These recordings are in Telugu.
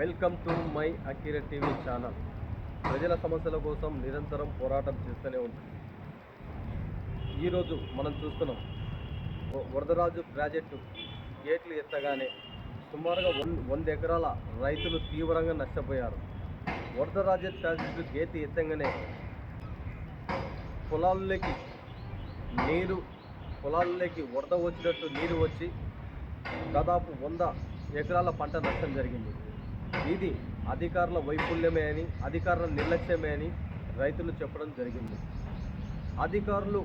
Welcome to my Akira TV channel. ప్రజల సమస్యల కోసం నిరంతరం పోరాటం చేస్తూనే ఉంటుంది ఈరోజు మనం చూస్తున్నాం వరదరాజు ప్రాజెక్టు గేట్లు ఎత్తగానే సుమారుగా వన్ వంద ఎకరాల రైతులు తీవ్రంగా నష్టపోయారు. వరదరాజు ప్రాజెక్టు గేట్ ఎత్తగానే పొలాల్లోకి నీరు పొలాల్లోకి వరద వచ్చినట్టు నీరు వచ్చి దాదాపు వంద ఎకరాల పంట నష్టం జరిగింది. ఇది అధికారుల వైఫల్యమే అని అధికారుల నిర్లక్ష్యమే అని రైతులు చెప్పడం జరిగింది. అధికారులు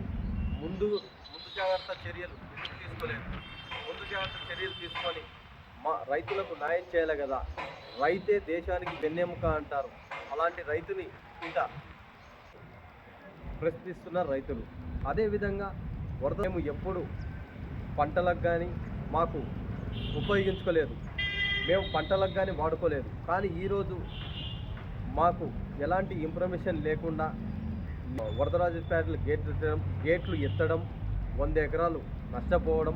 ముందు ముందు జాగ్రత్త చర్యలు ఎందుకు తీసుకోలేదు? ముందు జాగ్రత్త చర్యలు తీసుకొని మా రైతులకు న్యాయం చేయాలి కదా. రైతే దేశానికి వెన్నెముక అంటారు. అలాంటి రైతుని ఇంకా ప్రశ్నిస్తున్నారు రైతులు. అదేవిధంగా వరద మేము ఎప్పుడు పంటలకు కానీ మాకు ఉపయోగించుకోలేదు. మేము పంటలకు కానీ వాడుకోలేదు. కానీ ఈరోజు మాకు ఎలాంటి ఇన్ఫర్మేషన్ లేకుండా వరదరాజపేటలు గేట్లు ఎత్తడం గేట్లు ఎత్తడం వంద ఎకరాలు నష్టపోవడం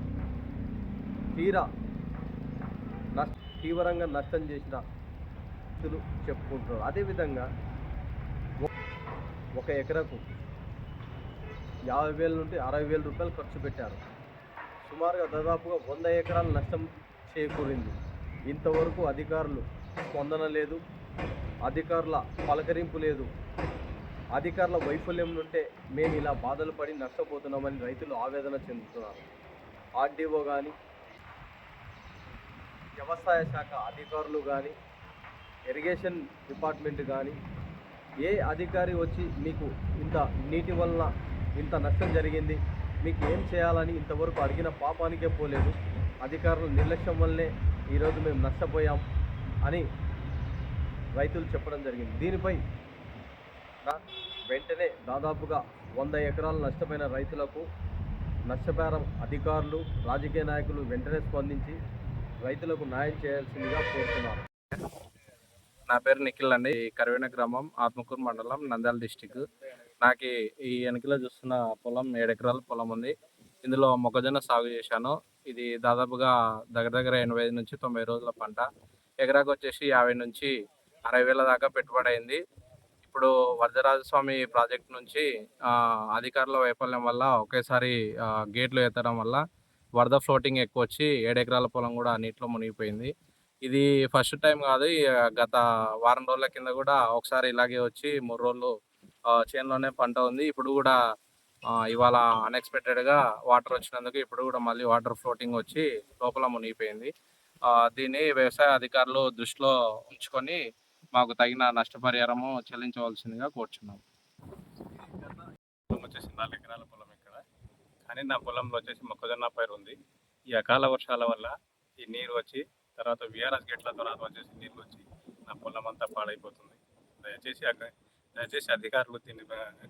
తీరా నష్ట తీవ్రంగా నష్టం చేసిన వ్యక్తులు చెప్పుకుంటున్నారు. అదేవిధంగా ఒక ఎకరకు యాభై వేల నుండి అరవై వేల రూపాయలు ఖర్చు పెట్టారు. సుమారుగా దాదాపుగా వంద ఎకరాలు నష్టం చేకూరింది. ఇంతవరకు అధికారులు స్పందన లేదు అధికారుల పలకరింపు లేదు. అధికారుల వైఫల్యం నుంటే మేము ఇలా బాధలు పడి నష్టపోతున్నామని రైతులు ఆవేదన చెందుతున్నారు. ఆర్డీఓ కానీ వ్యవసాయ శాఖ అధికారులు కానీ ఇరిగేషన్ డిపార్ట్మెంట్ కానీ ఏ అధికారి వచ్చి మీకు ఇంత నీటి వలన ఇంత నష్టం జరిగింది మీకు ఏం చేయాలని ఇంతవరకు అడిగిన పాపానికే పోలేదు. అధికారుల నిర్లక్ష్యం వల్లే ఈరోజు మేము నష్టపోయాం అని రైతులు చెప్పడం జరిగింది. దీనిపై వెంటనే దాదాపుగా వంద ఎకరాలు నష్టపోయిన రైతులకు నష్టపరిహారం అధికారులు రాజకీయ నాయకులు వెంటనే స్పందించి రైతులకు న్యాయం చేయాల్సిందిగా కోరుతున్నారు నా పేరు నిఖిల్ అండి. ఈ కరివేన గ్రామం ఆత్మకూరు మండలం నంద్యాల డిస్టిక్. నాకు ఈ- ఈ వెనకలో చూస్తున్న పొలం ఏడు ఎకరాల పొలం ఉంది. ఇందులో మొక్కజొన్న సాగు చేశాను. ఇది దాదాపుగా దగ్గర దగ్గర ఎనభై ఐదు నుంచి తొంభై రోజుల పంట. ఎకరాకు వచ్చేసి యాభై నుంచి అరవై వేల దాకా పెట్టుబడి అయింది. ఇప్పుడు వరదరాజస్వామి ప్రాజెక్ట్ నుంచి అధికారుల వైఫల్యం వల్ల ఒకేసారి గేట్లు ఎత్తడం వల్ల వరద ఫ్లోటింగ్ ఎక్కువ వచ్చి ఏడెకరాల పొలం కూడా నీటిలో మునిగిపోయింది. ఇది ఫస్ట్ టైం కాదు గత వారం రోజుల కింద కూడా ఒకసారి ఇలాగే వచ్చి మూడు రోజులు చేనులోనే పంట ఉంది. ఇప్పుడు కూడా ఇవాళ అన్ఎక్స్పెక్టెడ్గా వాటర్ వచ్చినందుకు ఇప్పుడు కూడా మళ్ళీ వాటర్ ఫ్లోటింగ్ వచ్చి లోపల మునిగిపోయింది. దీన్ని వ్యవసాయ అధికారులు దృష్టిలో ఉంచుకొని మాకు తగిన నష్టపరిహారము చెల్లించవలసిందిగా కోరుచున్నాం. పొలం వచ్చేసి నాలుగు ఎకరాల పొలం ఇక్కడ. కానీ నా పొలంలో వచ్చేసి మొక్కజొన్న పైరు ఉంది. ఈ అకాల వర్షాల వల్ల ఈ నీరు వచ్చి తర్వాత విఆర్ఎస్ గేట్ల తర్వాత వచ్చేసి నీళ్ళు వచ్చి నా పొలం అంతా పాడైపోతుంది. దయచేసి అక్కడ దయచేసి అధికారులు దీన్ని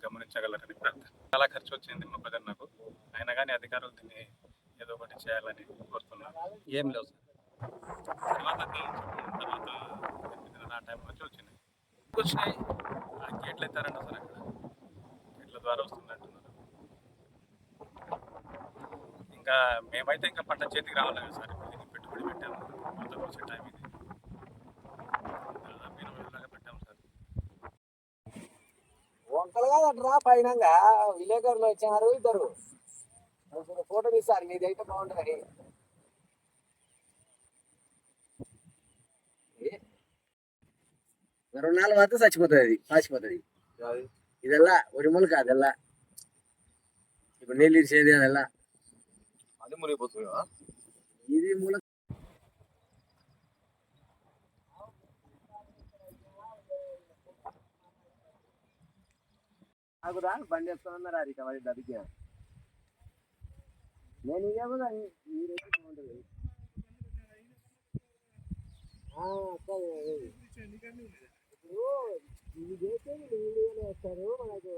గమనించగలరని ప్రార్థన. చాలా ఖర్చు వచ్చింది మొక్కజొన్నకు అయినా కానీ అధికారులు దీన్ని ఏదో ఒకటి చేయాలని కోరుతున్నాను ఏం లేవు సార్. తర్వాత తర్వాత ఎనిమిదిన్నర ఆ టైం వచ్చి వచ్చినాయి వచ్చినాయి. ఆ గేట్లు ఎత్తారంట సార్ అక్కడ. గేట్ల ద్వారా వస్తుందంటున్నారు. ఇంకా మేమైతే ఇంకా పంట చేతికి రావాలి కదా సార్. ఇప్పుడు దీనికి పెట్టుబడి పెట్టాము. కొత్త వచ్చే టైం ఇది దాదాపు ఇరవై వేల దాకా పెట్టాము సార్ వంకలు కాదంటరా పైన విలేకరులు వచ్చారు ఇద్దరు. ఫోటో తీస్తారు మీది అయితే బాగుంటుంది రెండు నాలుగు మాత్రం చచ్చిపోతుంది అది పాసిపోతుంది. ఇదెల్లా ఒరిమలు కాదు ఎల్లా ఇప్పుడు నీళ్ళు ఇచ్చేది అదెల్లా అది మునిగిపోతుంది ఇది మూల ఆగురా బండి వేసుకున్నారు అది కవరి దడికి నేను ఇదేమో మీరైతే బాగుంటుంది. ఆ, సరే, ఇప్పుడు ఇది చేస్తే వీళ్ళు వేస్తారు. మనకు